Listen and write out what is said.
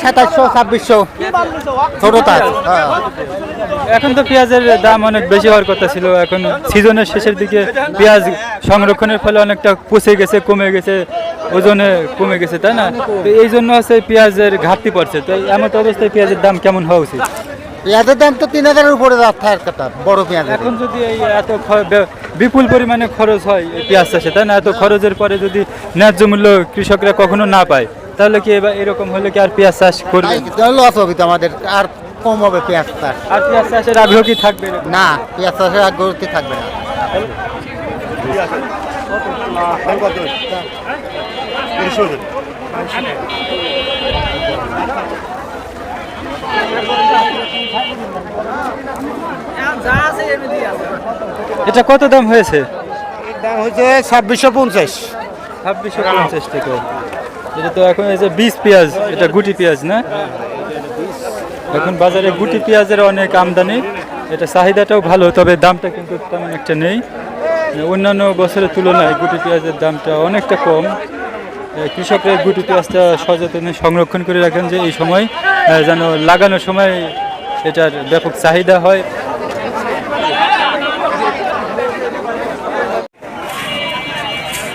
সাতাশশো ছাব্বিশশো। ছোটটা হ্যাঁ। এখন তো পেঁয়াজের দাম অনেক বেশি হওয়ার কথা ছিল। এখন সিজনের শেষের দিকে পেঁয়াজ সংরক্ষণের ফলে অনেকটা পচে গেছে কমে গেছে ওজনে কমে গেছে তাই না? তো এই জন্য আছে পেঁয়াজের ঘাটতি পড়ছে। তো এমন অবস্থায় পেঁয়াজের দাম কেমন হওয়া উচিত? পেঁয়াজের দাম তো তিন হাজারের উপরে কথা বড় পেঁয়াজের এখন যদি এই এত বিপুল পরিমাণে খরচ হয় পেঁয়াজ চাষে তাই না? এত খরচের পরে যদি ন্যায্য মূল্য কৃষকরা কখনো না পায় তাহলে কি এবার এরকম হলে কি আর পেঁয়াজ চাষ করবে? লস হবে তো আমাদের আর কম হবে পেঁয়াজ চাষ। আর পেঁয়াজ চাষের আগ্রহ কি থাকবে না পেঁয়াজ চাষের আগ্রহতি থাকবে না। এটা কত দাম হয়েছে? দাম হচ্ছে ছাব্বিশশো পঞ্চাশ। ছাব্বিশশো পঞ্চাশ টাকা। এটা তো এখন এই যে বীজ পেঁয়াজ, এটা গুটি পেঁয়াজ না? এখন বাজারে গুটি পেঁয়াজের অনেক আমদানি, এটা চাহিদাটাও ভালো, তবে দামটা কিন্তু তেমন একটা নেই। অন্যান্য বছরের তুলনায় গুটি পেঁয়াজের দামটা অনেকটা কম। কৃষকরা গুটি পেঁয়াজটা সযত্নে সংরক্ষণ করে রাখেন যে এই সময় যেন লাগানোর সময় এটার ব্যাপক চাহিদা হয়।